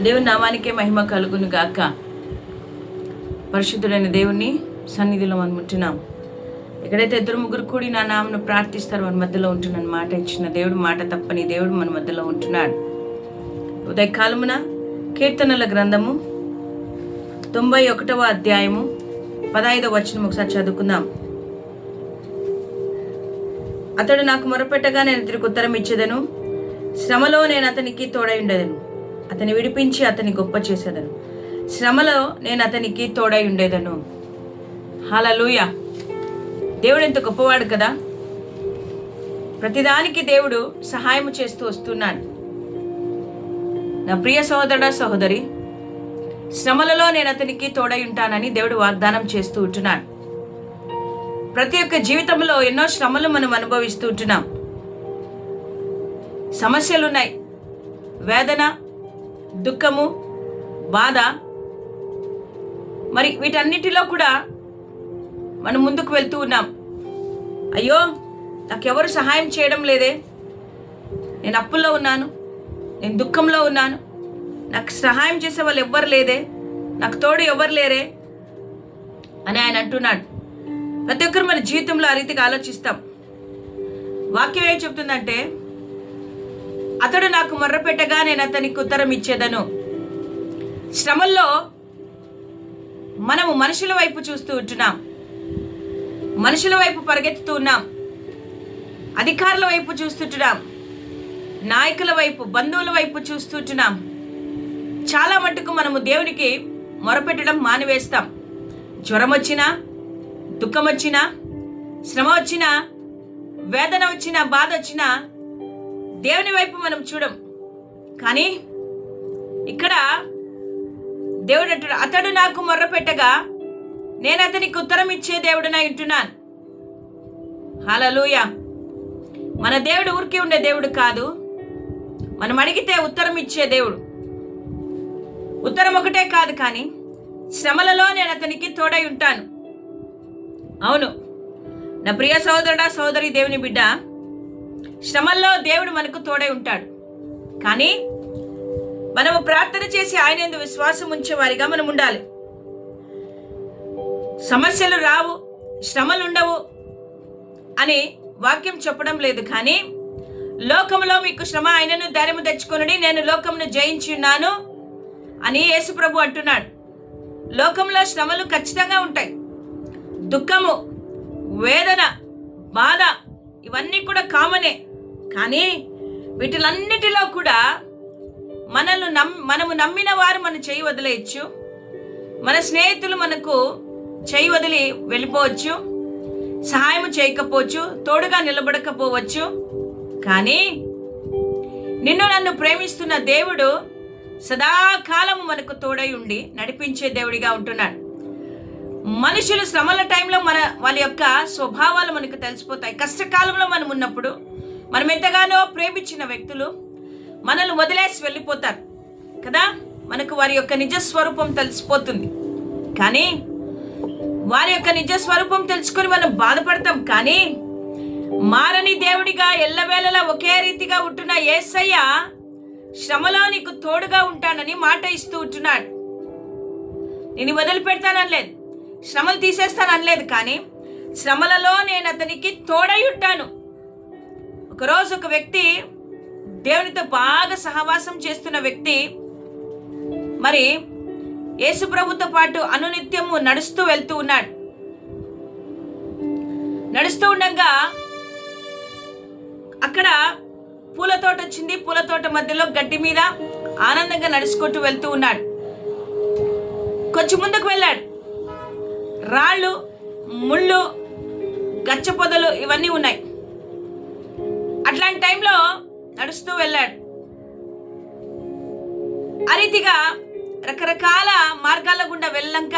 దేవుని నామానికే మహిమ కలుగును గాక. పరిశుద్ధుడైన దేవుని సన్నిధిలో మనం ఉంటున్నాం. ఎక్కడైతే ఇద్దరు ముగ్గురు కూడి నా నామను ప్రార్థిస్తారు మన మధ్యలో ఉంటున్నాను మాట ఇచ్చిన దేవుడు మాట తప్పని దేవుడు మన మధ్యలో ఉంటున్నాడు. ఉదయకాలమున కీర్తనల గ్రంథము తొంభై ఒకటవ అధ్యాయము పదహైదవ వచనం ఒకసారి చదువుకుందాం. అతడు నాకు మొరపెట్టగా నేను తిరిగి ఉత్తరం ఇచ్చేదను. శ్రమలో నేను అతనికి తోడై ఉండేదను. అతని విడిపించి అతని గొప్ప చేసేదను. శ్రమలో నేను అతనికి తోడై ఉండేదను. హలలుయ దేవుడు ఎంత గొప్పవాడు కదా! ప్రతిదానికి దేవుడు సహాయం చేస్తూ వస్తున్నాడు. నా ప్రియ సహోదర సహోదరి శ్రమలలో నేను అతనికి తోడై ఉంటానని దేవుడు వాగ్దానం చేస్తూ ఉంటున్నాడు. ప్రతి ఒక్క జీవితంలో ఎన్నో శ్రమలు మనం అనుభవిస్తూ ఉంటున్నాం. సమస్యలు ఉన్నాయి వేదన దుఃఖము బాధ. మరి వీటన్నిటిలో కూడా మనం ముందుకు వెళ్తూ ఉన్నాం. అయ్యో నాకెవరు సహాయం చేయడం లేదే. నేను అప్పుల్లో ఉన్నాను నేను దుఃఖంలో ఉన్నాను. నాకు సహాయం చేసే వాళ్ళు ఎవ్వరు లేదే. నాకు తోడు ఎవరు లేరే అని ఆయన అంటున్నాడు. ప్రతి ఒక్కరు మన జీవితంలో ఆ రీతిగా ఆలోచిస్తాం. వాక్యం ఏం చెప్తుందంటే అతడు నాకు మొర్రపెట్టగా నేను అతనికి ఉత్తరం ఇచ్చేదను. శ్రమల్లో మనము మనుషుల వైపు చూస్తూ ఉంటున్నాం. మనుషుల వైపు పరిగెత్తుతూ ఉన్నాం. అధికారుల వైపు చూస్తుంటున్నాం. నాయకుల వైపు బంధువుల వైపు చూస్తుంటున్నాం. చాలా మటుకు మనము దేవునికి మొరపెట్టడం మానివేస్తాం. జ్వరం వచ్చినా దుఃఖం వచ్చినా శ్రమ వచ్చినా వేదన వచ్చినా బాధ వచ్చినా దేవుని వైపు మనం చూడం. కానీ ఇక్కడ దేవుడు అంటాడు అతడు నాకు మొర్ర పెట్టగా నేను అతనికి ఉత్తరం ఇచ్చే దేవుడునై ఉంటున్నాను. హలలుయ మన దేవుడు ఊరికి ఉండే దేవుడు కాదు. మనం అడిగితే ఉత్తరం ఇచ్చే దేవుడు. ఉత్తరం ఒకటే కాదు కానీ శ్రమలలో నేను అతనికి తోడై ఉంటాను. అవును. నా ప్రియ సహోదరుడా సహోదరి దేవుని బిడ్డ శ్రమల్లో దేవుడు మనకు తోడై ఉంటాడు. కానీ మనము ప్రార్థన చేసి ఆయన ఎందు విశ్వాసం ఉంచేవారిగా మనం ఉండాలి. సమస్యలు రావు శ్రమలు ఉండవు అని వాక్యం చెప్పడం లేదు కానీ లోకంలో మీకు శ్రమ ఆయనను ధైర్యము తెచ్చుకొనుడి నేను లోకమును జయించి ఉన్నాను అని యేసుప్రభు అంటున్నాడు. లోకంలో శ్రమలు ఖచ్చితంగా ఉంటాయి. దుఃఖము వేదన బాధ ఇవన్నీ కూడా కామనే కానీ వీటిలన్నిటిలో కూడా మనల్ని నమ్ మనము నమ్మిన వారు మన చేయి వదిలేయచ్చు. మన స్నేహితులు మనకు చేయి వదిలి వెళ్ళిపోవచ్చు. సహాయం చేయకపోవచ్చు. తోడుగా నిలబడకపోవచ్చు. కానీ నిన్ను నన్ను ప్రేమిస్తున్న దేవుడు సదాకాలము మనకు తోడై ఉండి నడిపించే దేవుడిగా ఉంటున్నాడు. మనుషులు శ్రమల టైంలో మన వాళ్ళ యొక్క స్వభావాలు మనకు తెలిసిపోతాయి. కష్టకాలంలో మనం ఉన్నప్పుడు మనం ఎంతగానో ప్రేమించిన వ్యక్తులు మనల్ని వదిలేసి వెళ్ళిపోతారు కదా? మనకు వారి యొక్క నిజ స్వరూపం తెలిసిపోతుంది. కానీ వారి యొక్క నిజ స్వరూపం తెలుసుకొని మనం బాధపడతాం. కానీ మారని దేవుడిగా ఎల్లవేళలా ఒకే రీతిగా ఉంటున్న ఏసయ్య శ్రమలో నీకు తోడుగా ఉంటానని మాట ఇస్తూ ఉంటున్నాడు. నేను వదిలిపెడతాననలేదు. శ్రమలు తీసేస్తాననలేదు కానీ శ్రమలలో నేను అతనికి తోడై ఉంటాను. ఒకరోజు ఒక వ్యక్తి దేవునితో బాగా సహవాసం చేస్తున్న వ్యక్తి మరి యేసుప్రభుతో పాటు అనునిత్యము నడుస్తూ వెళ్తూ ఉన్నాడు. నడుస్తూ ఉండగా అక్కడ పూల తోట వచ్చింది. పూల తోట మధ్యలో గడ్డి మీద ఆనందంగా నడుచుకుంటూ వెళ్తూ ఉన్నాడు. కొంచెం ముందుకు వెళ్ళాడు. రాళ్ళు ముళ్ళు గచ్చ పొదలు ఇవన్నీ ఉన్నాయి. అలాంటి టైంలో నడుస్తూ వెళ్ళాడు. ఆ రీతిగా రకరకాల మార్గాల గుండా వెళ్ళాక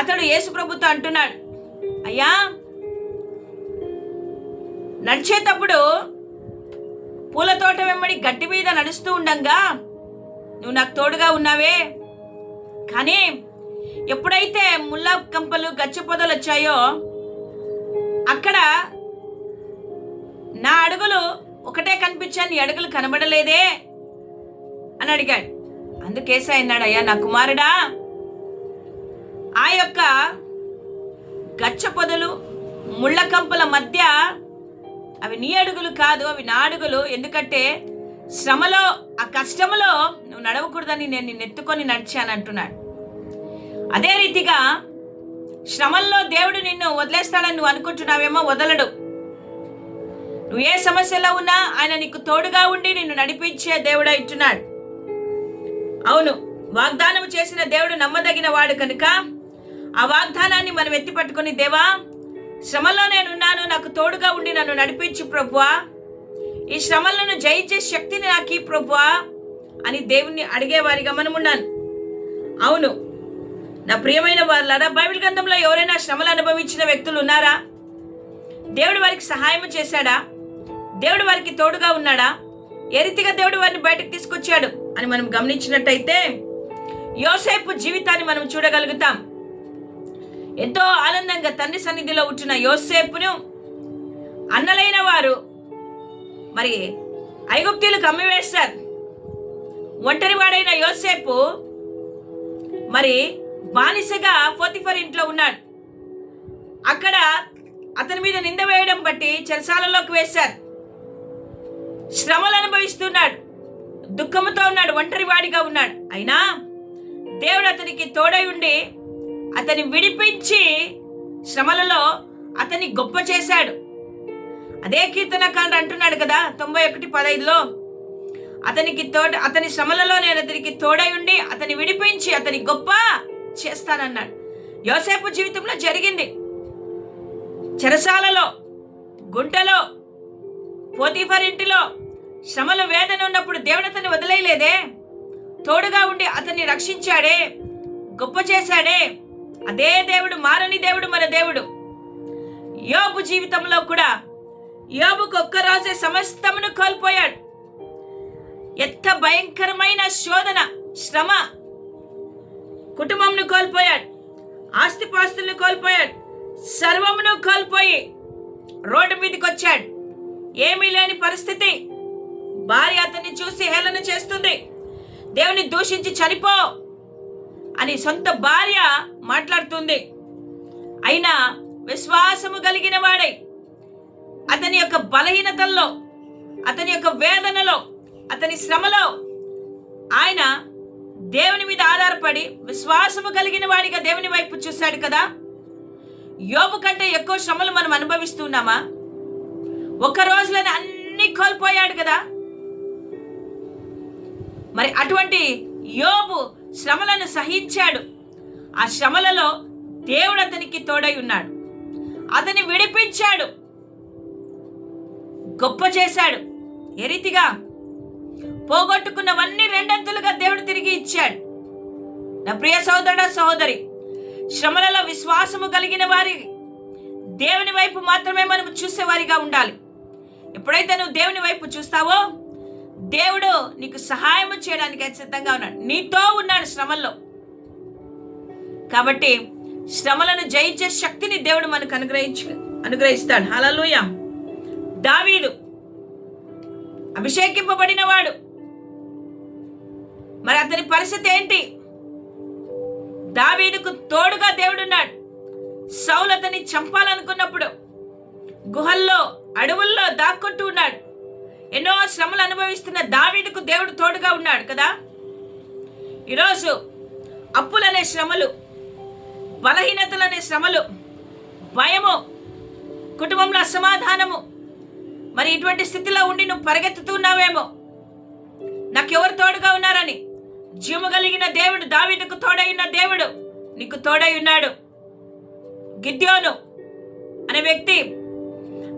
అతడు యేసు ప్రభుత్వం అంటున్నాడు అయ్యా నడిచేటప్పుడు పూల తోట వెంబడి గట్టి మీద నడుస్తూ ఉండంగా. నువ్వు నాకు తోడుగా ఉన్నావే. కానీ ఎప్పుడైతే ముళ్ళ కంపలు గచ్చ పొదలు వచ్చాయో అక్కడ నా అడుగులు ఒకటే కనిపించాను నీ అడుగులు కనబడలేదే అని అడిగాడు. అందుకేసే అన్నాడు అయ్యా నా కుమారుడా ఆ యొక్క గచ్చ పొదలు ముళ్ళ కంపుల మధ్య అవి నీ అడుగులు కాదు అవి నా అడుగులు. ఎందుకంటే శ్రమలో ఆ కష్టములో నువ్వు నడవకూడదని నేను నిన్ను ఎత్తుకొని నడిచాను అంటున్నాడు. అదే రీతిగా శ్రమల్లో దేవుడు నిన్ను వదిలేస్తాడని నువ్వు అనుకుంటున్నావేమో వదలడు. నువ్వు ఏ సమస్యలో ఉన్నా ఆయన నీకు తోడుగా ఉండి నిన్ను నడిపించే దేవుడు ఇట్టున్నాడు అవును వాగ్దానం చేసిన దేవుడు నమ్మదగిన వాడు కనుక ఆ వాగ్దానాన్ని మనం ఎత్తిపట్టుకుని దేవా శ్రమలో నేనున్నాను నాకు తోడుగా ఉండి నన్ను నడిపించు ప్రభువా. ఈ శ్రమలను జయించే శక్తిని నాకు ఈ ప్రభువా అని దేవుణ్ణి అడిగేవారిగా మనం ఉన్నాను అవును నా ప్రియమైన వారులారా బైబిల్ గ్రంథంలో ఎవరైనా శ్రమలు అనుభవించిన వ్యక్తులు ఉన్నారా? దేవుడు వారికి సహాయం చేశాడా? దేవుడు వారికి తోడుగా ఉన్నాడా? ఏ రీతిగా దేవుడు వారిని బయటకు తీసుకొచ్చాడు అని మనం గమనించినట్టయితే యోసేపు జీవితాన్ని మనం చూడగలుగుతాం. ఎంతో ఆనందంగా తండ్రి సన్నిధిలో ఉంటున్న యోసేపును అన్నలైన వారు మరి ఐగుప్తీలకు అమ్మివేశారు ఒంటరివాడైన యోసేపు మరి బానిసగా పోతిఫర్ ఇంట్లో ఉన్నాడు. అక్కడ అతని మీద నింద వేయడం బట్టి చెరసాలలోకి వేశారు. శ్రమలు అనుభవిస్తున్నాడు. దుఃఖముతో ఉన్నాడు. ఒంటరి వాడిగా ఉన్నాడు. అయినా దేవుడు అతనికి తోడై ఉండి అతని విడిపించి శ్రమలలో అతని గొప్ప చేశాడు. అదే కీర్తనకాండ అంటున్నాడు కదా తొంభై ఒకటి పదైదులో అతనికి తోట అతని శ్రమలలో నేను అతనికి తోడై ఉండి అతని విడిపించి అతని గొప్ప చేస్తానన్నాడు. యోసేపు జీవితంలో జరిగింది. చెరసాలలో గుంటలో పోతీఫర్ ఇంటిలో శ్రమలు వేదన ఉన్నప్పుడు దేవుడు అతన్ని వదిలేయలేదే? తోడుగా ఉండి అతన్ని రక్షించాడే? గొప్ప చేశాడే? అదే దేవుడు మారని దేవుడు మన దేవుడు. యోబు జీవితంలో కూడా యోబుకు ఒక్కరోజే సమస్తమును కోల్పోయాడు. ఎంత భయంకరమైన శోధన శ్రమ. కుటుంబంను కోల్పోయాడు ఆస్తిపాస్తులను కోల్పోయాడు సర్వమును కోల్పోయి రోడ్డు మీదకి వచ్చాడు ఏమీ లేని పరిస్థితి. భార్య అతన్ని చూసి హేళన చేస్తుంది దేవుని దూషించి చనిపో అని సొంత భార్య మాట్లాడుతుంది. అయినా విశ్వాసము కలిగిన వాడై. అతని యొక్క బలహీనతల్లో అతని యొక్క వేదనలో అతని శ్రమలో ఆయన దేవుని మీద ఆధారపడి విశ్వాసము కలిగిన వాడిగా దేవుని వైపు చూశాడు కదా. యోబు కంటే ఎక్కువ శ్రమలు మనం అనుభవిస్తున్నామా ఒక రోజులోనే అన్ని కోల్పోయాడు కదా. మరి అటువంటి యోబు శ్రమలను సహించాడు. ఆ శ్రమలలో దేవుడు అతనికి తోడై ఉన్నాడు. అతని విడిపించాడు. గొప్ప చేశాడు. ఏ రీతిగా? పోగొట్టుకున్నవన్నీ రెండంతులుగా దేవుడు తిరిగి ఇచ్చాడు. నా ప్రియ సోదరుడ సహోదరి శ్రమలలో విశ్వాసము కలిగిన వారి దేవుని వైపు మాత్రమే మనం చూసేవారిగా ఉండాలి. ఎప్పుడైతే నువ్వు దేవుని వైపు చూస్తావో దేవుడు నీకు సహాయం చేయడానికి సిద్ధంగా ఉన్నాడు. నీతో ఉన్నాడు శ్రమల్లో. కాబట్టి శ్రమలను జయించే శక్తిని దేవుడు మనకు అనుగ్రహించు అనుగ్రహిస్తాడు. హలలుయ దావీదు అభిషేకింపబడిన వాడు మరి అతని పరిస్థితి ఏంటి? దావీదుకు తోడుగా దేవుడున్నాడు. సౌలు అతన్ని చంపాలనుకున్నప్పుడు గుహల్లో అడవుల్లో దాక్కుంటూ ఉన్నాడు. ఎన్నో శ్రమలు అనుభవిస్తున్న దావీదుకు దేవుడు తోడుగా ఉన్నాడు కదా? ఈరోజు అప్పులనే శ్రమలు బలహీనతలనే శ్రమలు భయము కుటుంబంలో అసమాధానము. మరి ఇటువంటి స్థితిలో ఉండి నువ్వు పరిగెత్తుతున్నావేమో నాకెవరు తోడుగా ఉన్నారని? జీవము కలిగిన దేవుడు దావీదుకు తోడై ఉన్న దేవుడు నీకు తోడై ఉన్నాడు. గిద్యోను అనే వ్యక్తి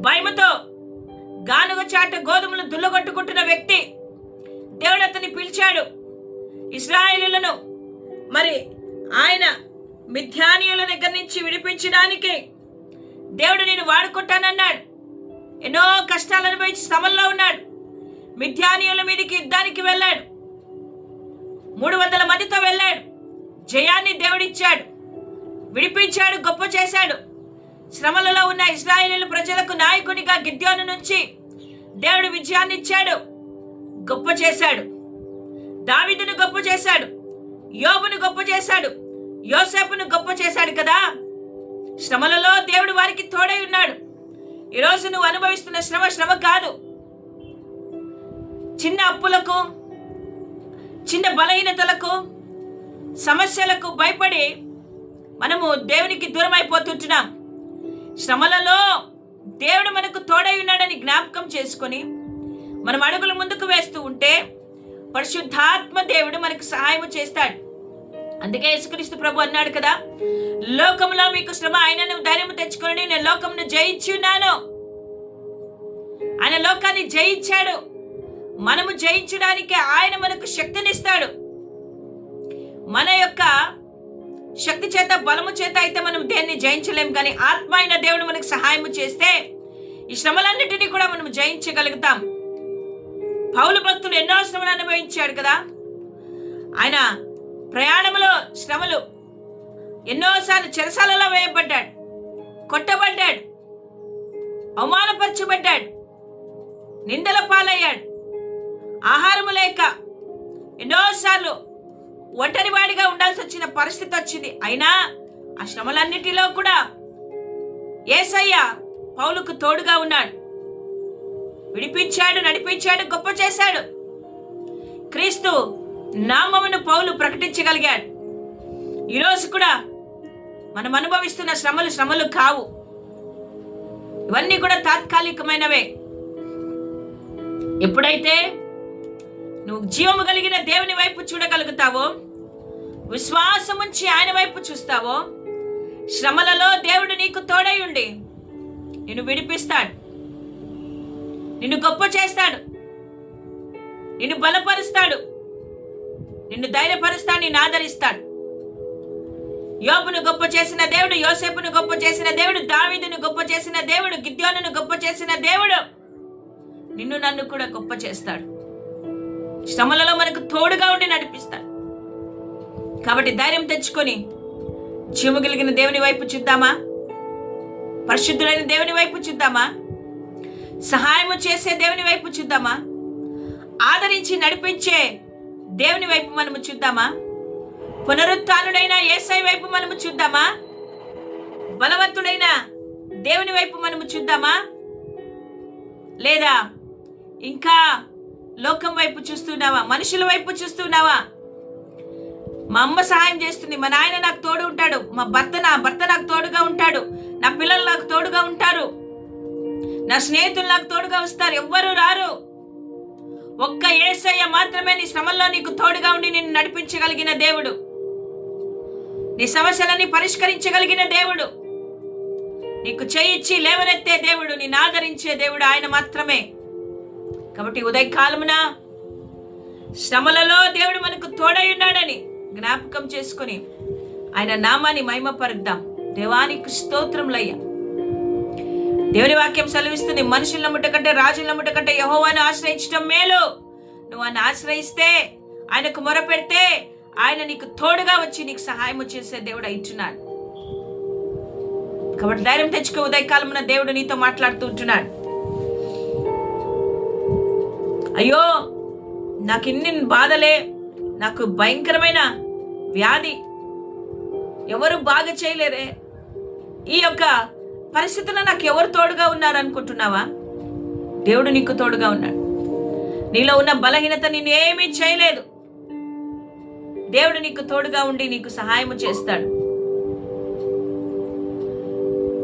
భయముతో గానుగ చాట గోధుమలు దుల్లగొట్టుకుంటున్న వ్యక్తి దేవుడు అతన్ని పిలిచాడు. ఇస్రాయేలులను మరి ఆయన మిథ్యానీయుల దగ్గర నుంచి విడిపించడానికి దేవుడు నేను వాడుకుంటానన్నాడు. ఎన్నో కష్టాలు అనుభవించి శ్రమల్లో ఉన్నాడు. మిథ్యానీయుల మీదకి యుద్ధానికి వెళ్ళాడు. మూడు వందల మందితో వెళ్ళాడు. జయాన్ని దేవుడిచ్చాడు. విడిపించాడు గొప్ప చేశాడు. శ్రమలలో ఉన్న ఇస్రాయేలు ప్రజలకు నాయకునిగా గిద్యోను నుంచి దేవుడు విజయాన్ని ఇచ్చాడు. గొప్ప చేశాడు. దావిదును గొప్ప చేశాడు. యోబును గొప్ప చేశాడు. యోసేపును గొప్ప చేశాడు కదా? శ్రమలలో దేవుడు వారికి తోడై ఉన్నాడు. ఈరోజు నువ్వు అనుభవిస్తున్న శ్రమ శ్రమ కాదు. చిన్న అప్పులకు చిన్న బలహీనతలకు సమస్యలకు భయపడి మనము దేవునికి దూరం అయిపోతుంటున్నాం శ్రమలలో దేవుడు మనకు తోడై ఉన్నాడని జ్ఞాపకం చేసుకొని మనం అడుగులు ముందుకు వేస్తూ ఉంటే పరిశుద్ధాత్మ దేవుడు మనకు సహాయం చేస్తాడు. అందుకే యేసుక్రీస్తు ప్రభు అన్నాడు కదా లోకంలో మీకు శ్రమ ఆయనను ధైర్యం తెచ్చుకొని నేను లోకంను జయించి ఉన్నాను ఆయన లోకాన్ని జయించాడు. మనము జయించడానికి ఆయన మనకు శక్తినిస్తాడు. మన యొక్క శక్తి చేత బలము చేత అయితే మనం దేన్ని జయించలేం కానీ ఆత్మ అయిన దేవుడు మనకు సహాయం చేస్తే ఈ శ్రమలన్నిటినీ కూడా మనం జయించగలుగుతాం. పౌలు భక్తులు ఎన్నో శ్రమలు అనుభవించాడు కదా. ఆయన ప్రయాణంలో శ్రమలు ఎన్నోసార్లు చెరసాలలో వేయబడ్డాడు కొట్టబడ్డాడు అవమానపరచబడ్డాడు నిందల పాలయ్యాడు. ఆహారము లేక ఎన్నోసార్లు ఒంటరివాడిగా ఉండాల్సి వచ్చిన పరిస్థితి వచ్చింది. అయినా ఆ శ్రమలన్నిటిలో కూడా ఏసయ్య పౌలుకు తోడుగా ఉన్నాడు. విడిపించాడు నడిపించాడు గొప్ప చేశాడు. క్రీస్తు నామమును పౌలు ప్రకటించగలిగాడు. ఈరోజు కూడా మనం అనుభవిస్తున్న శ్రమలు శ్రమలు కావు. ఇవన్నీ కూడా తాత్కాలికమైనవే. ఎప్పుడైతే నువ్వు జీవము కలిగిన దేవుని వైపు చూడగలుగుతావో? విశ్వాసముంచి ఆయన వైపు చూస్తావో? శ్రమలలో దేవుడు నీకు తోడై ఉండి నిన్ను విడిపిస్తాడు. నిన్ను గొప్ప చేస్తాడు. నిన్ను బలపరుస్తాడు. నిన్ను ధైర్యపరుస్తాడు నిన్ను ఆదరిస్తాడు. యోపును గొప్ప చేసిన దేవుడు యోసేపును గొప్ప చేసిన దేవుడు దావీదును గొప్ప చేసిన దేవుడు గిద్యోనును గొప్ప చేసిన దేవుడు నిన్ను నన్ను కూడా గొప్ప చేస్తాడు. శ్రమలలో మనకు తోడుగా ఉండి నడిపిస్తాడు కాబట్టి ధైర్యం తెచ్చుకొని జీవము కలిగిన దేవుని వైపు చూద్దామా? పరిశుద్ధులైన దేవుని వైపు చూద్దామా? సహాయము చేసే దేవుని వైపు చూద్దామా? ఆదరించి నడిపించే దేవుని వైపు మనము చూద్దామా? పునరుత్డైన ఏసై వైపు మనము చూద్దామా? బలవంతుడైన దేవుని వైపు మనము చూద్దామా? లేదా ఇంకా లోకం వైపు చూస్తున్నావా? మనుషుల వైపు చూస్తున్నావా? మా అమ్మ సహాయం చేస్తుంది. మా నాయన నాకు తోడు ఉంటాడు. మా భర్త నా భర్త నాకు తోడుగా ఉంటాడు. నా పిల్లలు నాకు తోడుగా ఉంటారు. నా స్నేహితులు నాకు తోడుగా వస్తారు. ఎవ్వరు రారు. ఒక్క ఏసయ్య మాత్రమే నీ శ్రమల్లో నీకు తోడుగా ఉండి నిన్ను నడిపించగలిగిన దేవుడు. నీ సమస్యలని పరిష్కరించగలిగిన దేవుడు. నీకు చేయిచ్చి లేవనెత్తే దేవుడు. నిన్ను ఆదరించే దేవుడు ఆయన మాత్రమే. కాబట్టి ఉదయకాలమున శ్రమలలో దేవుడు మనకు తోడై ఉన్నాడని జ్ఞాపకం చేసుకొని ఆయన నామాన్ని మహిమపరుద్దాం. దేవానికి స్తోత్రములయ్యా. దేవుని వాక్యం సెలవిస్తుంది మనుషుల ముట్ట కంటే రాజుల ముట్ట కంటే యహోవాను ఆశ్రయించడం మేలు. నువ్వు ఆయన ఆశ్రయిస్తే ఆయనకు మొరపెడితే ఆయన నీకు తోడుగా వచ్చి నీకు సహాయం చేసే దేవుడు ఇచ్చున్నాడు కాబట్టి ధైర్యం తెచ్చుకో ఉదయకాలమున దేవుడు నీతో మాట్లాడుతూ ఉంటున్నాడు. అయ్యో నాకు ఇన్ని బాధలే నాకు భయంకరమైన వ్యాధి. ఎవరు బాగా చేయలేరే. ఈ యొక్క పరిస్థితుల్లో నాకు ఎవరు తోడుగా ఉన్నారు అనుకుంటున్నావా దేవుడు నీకు తోడుగా ఉన్నాడు. నీలో ఉన్న బలహీనత నేనేమీ ఏమీ చేయలేదు. దేవుడు నీకు తోడుగా ఉండి నీకు సహాయం చేస్తాడు.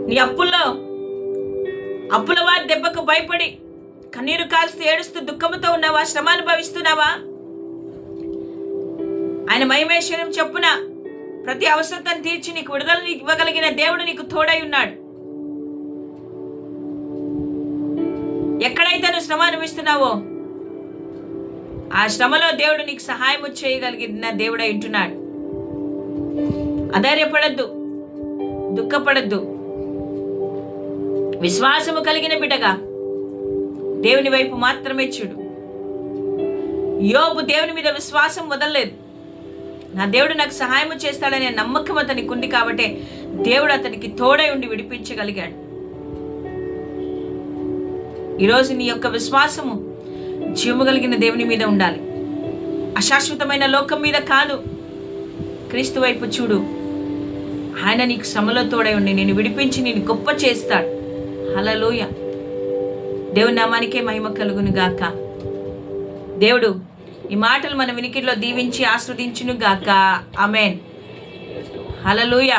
నీ అప్పుల్లో అప్పుల వారి దెబ్బకు భయపడి కన్నీరు కాల్స్తూ ఏడుస్తూ దుఃఖముతో ఉన్నావా? శ్రమ అనుభవిస్తున్నావా? ఆయన మహిమేశ్వరం చెప్పున ప్రతి అవసరతను తీర్చి నీకు విడుదల ఇవ్వగలిగిన దేవుడు నీకు తోడై ఉన్నాడు. ఎక్కడైతే నువ్వు శ్రమ అనుభవిస్తున్నావో ఆ శ్రమలో దేవుడు నీకు సహాయం చేయగలిగిన దేవుడై ఉంటున్నాడు. అధైర్యపడద్దు దుఃఖపడద్దు. విశ్వాసము కలిగిన బిడ్డగా దేవుని వైపు మాత్రమే చూడు. యోబు దేవుని మీద విశ్వాసం వదలలేదు. నా దేవుడు నాకు సహాయం చేస్తాడనే నమ్మకం అతనికి ఉంది కాబట్టి దేవుడు అతనికి తోడై ఉండి విడిపించగలిగాడు. ఈరోజు నీ యొక్క విశ్వాసము జీవము కలిగిన దేవుని మీద ఉండాలి. అశాశ్వతమైన లోకం మీద కాదు. క్రీస్తు వైపు చూడు. ఆయన నీకు శ్రమలో తోడై ఉండి నేను విడిపించి నేను గొప్ప చేస్తాడు. హలలోయ దేవుని నామానికే మహిమ కలుగును గాక. దేవుడు ఈ మాటలు మన వినికిడిలో దీవించి ఆస్వాదించును గాక. అమెన్ హలలుయా